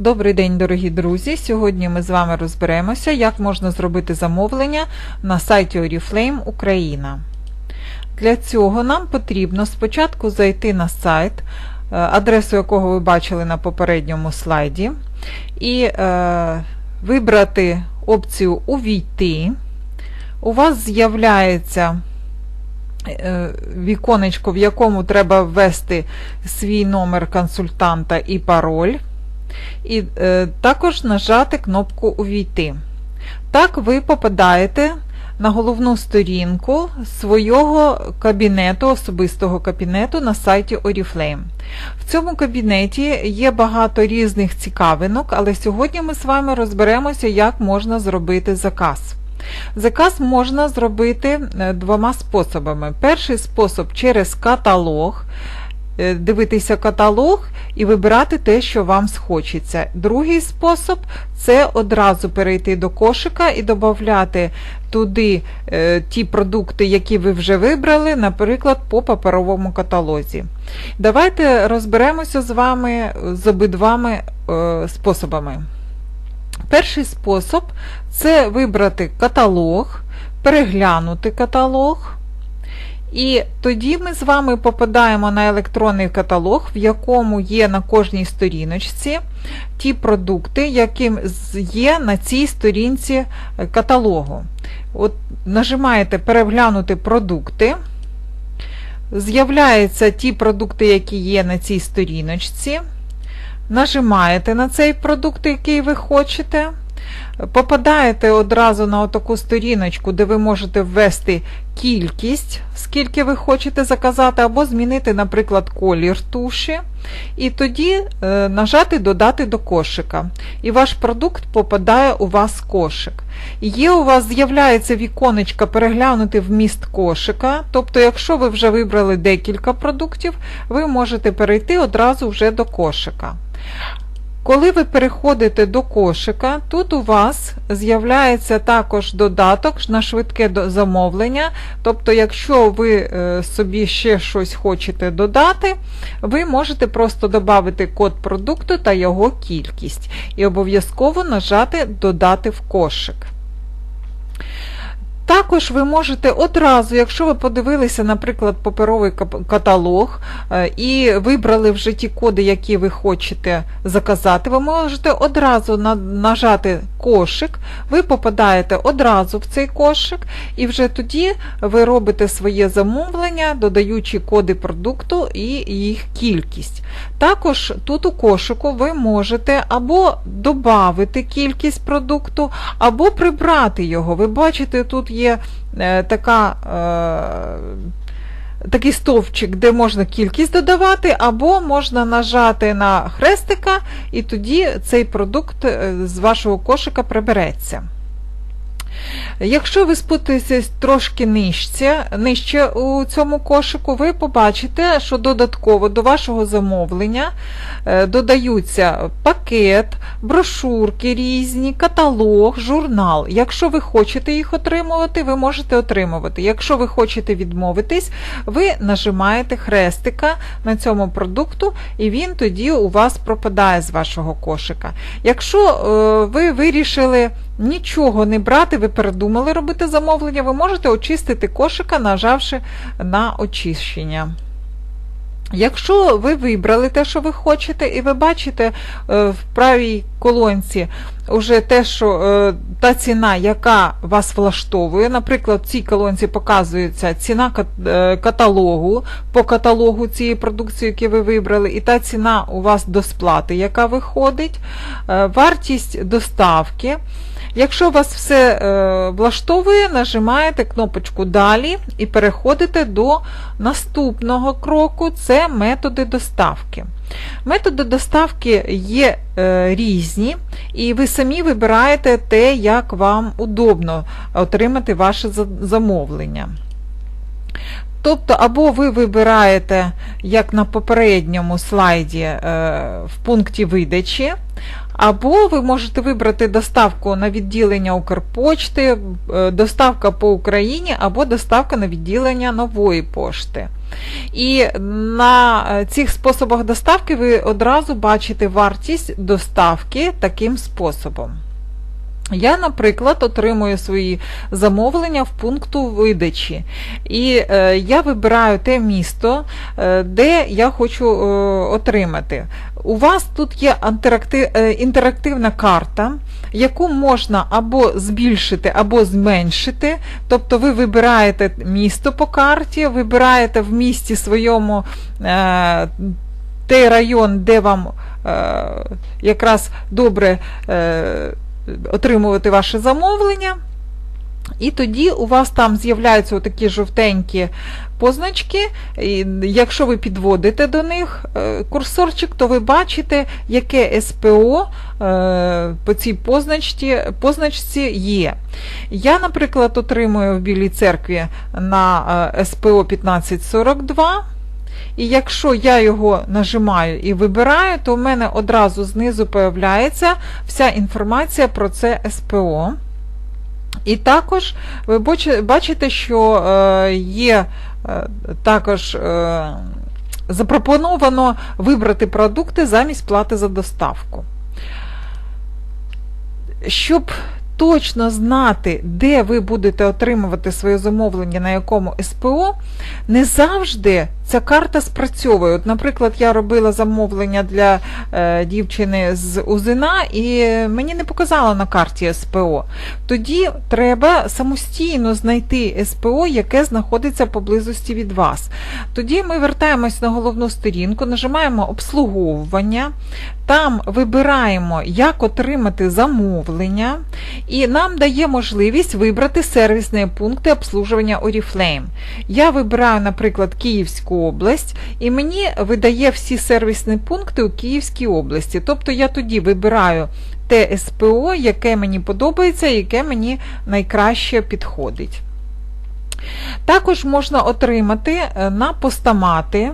Добрий день, дорогі друзі! Сьогодні ми з вами розберемося, як можна зробити замовлення на сайті Oriflame Україна. Для цього нам потрібно спочатку зайти на сайт, е, адресу якого ви бачили на попередньому слайді, і е, вибрати опцію Увійти. У вас з'являється е, віконечко, в якому треба ввести свій номер консультанта і пароль. І е, також нажати кнопку Увійти. Так ви попадаєте на головну сторінку свого кабінету, особистого кабінету на сайті Oriflame. В цьому кабінеті є багато різних цікавинок, але сьогодні ми з вами розберемося, як можна зробити заказ. Заказ можна зробити е, двома способами. Перший спосіб через каталог. Е, Дивитися каталог і вибирати те, що вам схочеться. Другий спосіб це одразу перейти до кошика і додати туди е, ті продукти, які ви вже вибрали, наприклад, по паперовому каталозі. Давайте розберемося з вами з обидвами е, способами. Перший спосіб це вибрати каталог, переглянути каталог. І тоді ми з вами попадаємо на електронний каталог, в якому є на кожній сторіночці ті продукти, які є на цій сторінці каталогу. От Нажимаєте Переглянути продукти. З'являються ті продукти, які є на цій сторіночці. Нажимаєте на цей продукт, який ви хочете. Попадаєте одразу на таку сторіночку, де ви можете ввести кількість, скільки ви хочете заказати, або змінити, наприклад, колір туші. І тоді е, нажати Додати до кошика. І ваш продукт попадає у вас кошик. Є у вас з'являється віконечко переглянути вміст кошика. Тобто, якщо ви вже вибрали декілька продуктів, ви можете перейти одразу вже до кошика. Коли ви переходите до кошика, тут у вас з'являється також додаток на швидке замовлення. Тобто, якщо ви е, собі ще щось хочете додати, ви можете просто додати код продукту та його кількість. І обов'язково нажати Додати в кошик. Також ви можете одразу, якщо ви подивилися, наприклад, паперовий каталог е, і вибрали вже ті коди, які ви хочете заказати, ви можете одразу нажати кошик, ви попадаєте одразу в цей кошик, і вже тоді ви робите своє замовлення, додаючи коди продукту і їх кількість. Також тут у кошику ви можете або додати кількість продукту, або прибрати його. Ви бачите, тут є е, така. Е, Такий стовпчик, де можна кількість додавати, або можна нажати на хрестика, і тоді цей продукт е, з вашого кошика прибереться. Якщо ви спуститесь трошки нижче, нижче у цьому кошику, ви побачите, що додатково до вашого замовлення е, додаються пакет, брошурки різні, каталог, журнал. Якщо ви хочете їх отримувати, ви можете отримувати. Якщо ви хочете відмовитись, ви нажимаєте хрестика на цьому продукту, і він тоді у вас пропадає з вашого кошика. Якщо е, ви вирішили нічого не брати, ви передумали робити замовлення, ви можете очистити кошика, нажавши на очищення. Якщо ви вибрали те, що ви хочете, і ви бачите е, в правій колонці вже те, що е, та ціна, яка вас влаштовує, наприклад, в цій колонці показується ціна е, каталогу по каталогу цієї продукції, яку ви вибрали, і та ціна у вас до сплати, яка виходить, вартість доставки. Якщо вас все е, влаштовує, нажимаєте кнопочку Далі і переходите до наступного кроку це методи доставки. Методи доставки є е, різні, і ви самі вибираєте те, як вам удобно отримати ваше замовлення. Тобто, або ви вибираєте, як на попередньому слайді, е, в пункті видачі, або ви можете вибрати доставку на відділення Укрпочти, е, доставка по Україні, або доставка на відділення нової пошти. І на е, цих способах доставки ви одразу бачите вартість доставки таким способом. Я, наприклад, отримую свої замовлення в пункту видачі. І е, я вибираю те місто, е, де я хочу е, отримати. У вас тут є е, інтерактивна карта, яку можна або збільшити, або зменшити. Тобто ви вибираєте місто по карті, вибираєте в місті своєму е, той район, де вам е, якраз добре. Е, отримувати ваше замовлення. І тоді у вас там з'являються такі жовтенькі позначки. І якщо ви підводите до них е, курсорчик, то ви бачите, яке СПО е, по цій позначці, позначці є. Я, наприклад, отримую в Білій церкві на е, СПО 1542. І якщо я його нажимаю і вибираю, то в мене одразу знизу появляється вся інформація про це СПО. І також ви бачите, що е, є е, також е, запропоновано вибрати продукти замість плати за доставку. Щоб точно знати, де ви будете отримувати своє замовлення, на якому СПО, не завжди ця карта спрацьовує. От, Наприклад, я робила замовлення для е, дівчини з Узина, і мені не показало на карті СПО. Тоді треба самостійно знайти СПО, яке знаходиться поблизості від вас. Тоді ми вертаємось на головну сторінку, нажимаємо обслуговування, там вибираємо, як отримати замовлення, і нам дає можливість вибрати сервісні пункти обслужування Oriflame. Я вибираю, наприклад, Київську область, і мені видає всі сервісні пункти у Київській області. Тобто я тоді вибираю те СПО, яке мені подобається яке мені найкраще підходить. Також можна отримати е, на постамати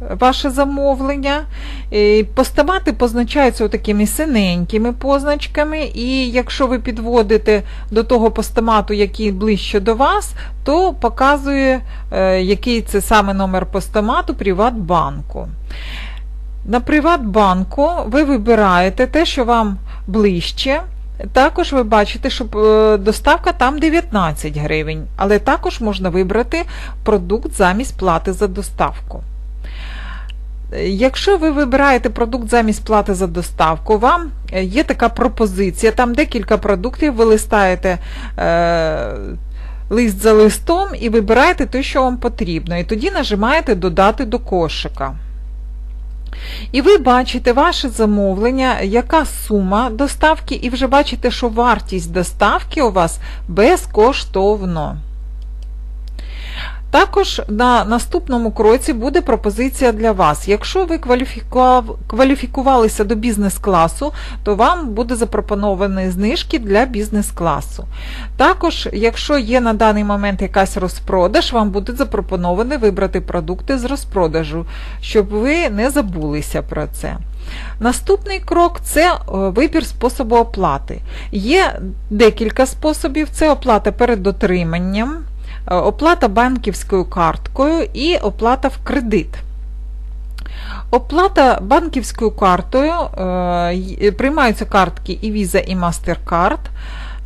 ваше замовлення. Постамати позначаються такими синенькими позначками, і якщо ви підводите до того постамату, який ближче до вас, то показує, е, який це саме номер постамату Приватбанку. На Приватбанку ви вибираєте те, що вам ближче. Також ви бачите, що е, доставка там 19 гривень, але також можна вибрати продукт замість плати за доставку. Якщо ви вибираєте продукт замість плати за доставку, вам е, є така пропозиція, там декілька продуктів, ви листаєте е, лист за листом і вибираєте те, що вам потрібно. І тоді нажимаєте Додати до кошика. І ви бачите ваше замовлення, яка сума доставки, і вже бачите, що вартість доставки у вас безкоштовно. Також на наступному кроці буде пропозиція для вас. Якщо ви кваліфікувалися до бізнес-класу, то вам буде запропоновані знижки для бізнес-класу. Також, якщо є на даний момент якась розпродаж, вам буде запропоновано вибрати продукти з розпродажу, щоб ви не забулися про це. Наступний крок це е, вибір способу оплати. Є декілька способів: це оплата перед дотриманням. Е, оплата банківською карткою і оплата в кредит. Оплата банківською картою е, приймаються картки і Visa, і MasterCard.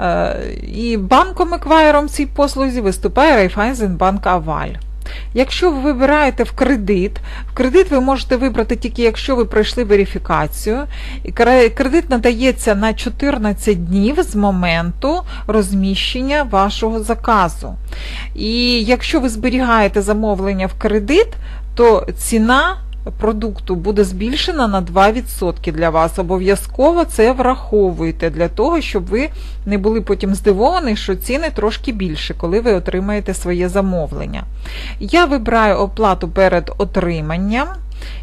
Е, і банком еквайером цій послузі виступає Raiffeisenbank Aval. Якщо ви вибираєте в кредит, в кредит ви можете вибрати тільки, якщо ви пройшли верифікацію. Кредит надається на 14 днів з моменту розміщення вашого заказу. І якщо ви зберігаєте замовлення в кредит, то ціна продукту буде збільшена на 2% для вас. Обов'язково це враховуйте для того, щоб ви не були потім здивовані, що ціни трошки більше, коли ви отримаєте своє замовлення. Я вибираю оплату перед отриманням.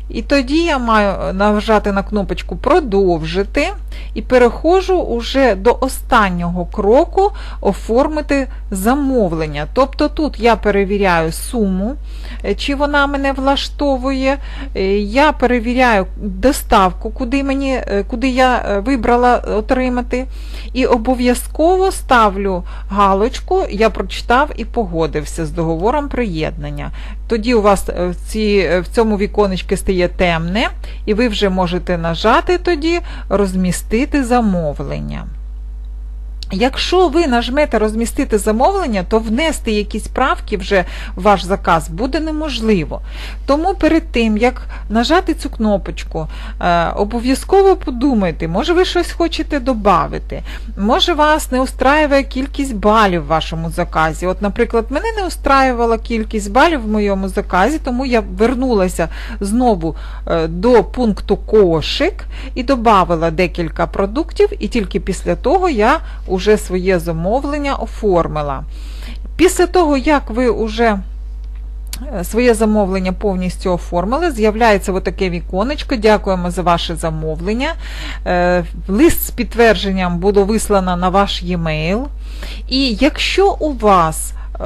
І тоді я маю нажати на кнопочку Продовжити і переходжу уже до останнього кроку оформити замовлення. Тобто тут я перевіряю суму, е, чи вона мене влаштовує, е, я перевіряю доставку, куди мені, е, куди я вибрала отримати. І обов'язково ставлю галочку, я прочитав і погодився з договором приєднання. тоді у вас в, ці, в цьому віконечці стає темне, і ви вже можете нажати тоді розмістити замовлення. Якщо ви нажмете розмістити замовлення, то внести якісь правки вже в ваш заказ буде неможливо. Тому перед тим, як нажати цю кнопочку, е, обов'язково подумайте, може ви щось хочете додати, може вас не устраює кількість балів в вашому заказі. От, наприклад, мене не устраювала кількість балів в моєму заказі, тому я вернулася знову е, до пункту кошик і додавала декілька продуктів, і тільки після того я вже своє замовлення оформила. Після того, як ви вже е, своє замовлення повністю оформили, з'являється отаке віконечко. Дякуємо за ваше замовлення. Е, Лист з підтвердженням буде вислано на ваш e-mail. І якщо у вас е,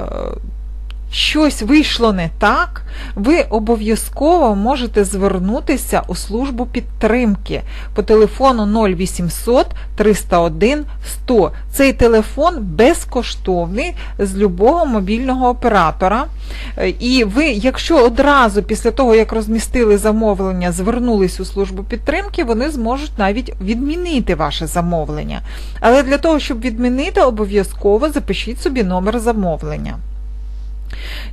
щось вийшло не так, ви обов'язково можете звернутися у службу підтримки по телефону 0800 301 100. Цей телефон безкоштовний з любого мобільного оператора. Е, І ви, якщо одразу після того, як розмістили замовлення, звернулись у службу підтримки, вони зможуть навіть відмінити ваше замовлення. Але для того, щоб відмінити, обов'язково запишіть собі номер замовлення.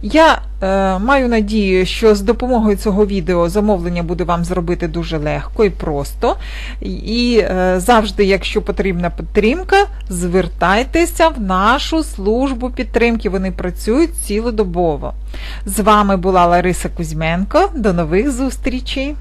Я е, маю надію, що з допомогою цього відео замовлення буде вам зробити дуже легко і просто. І е, завжди, якщо потрібна підтримка, звертайтеся в нашу службу підтримки. Вони працюють цілодобово. З вами була Лариса Кузьменко. До нових зустрічей!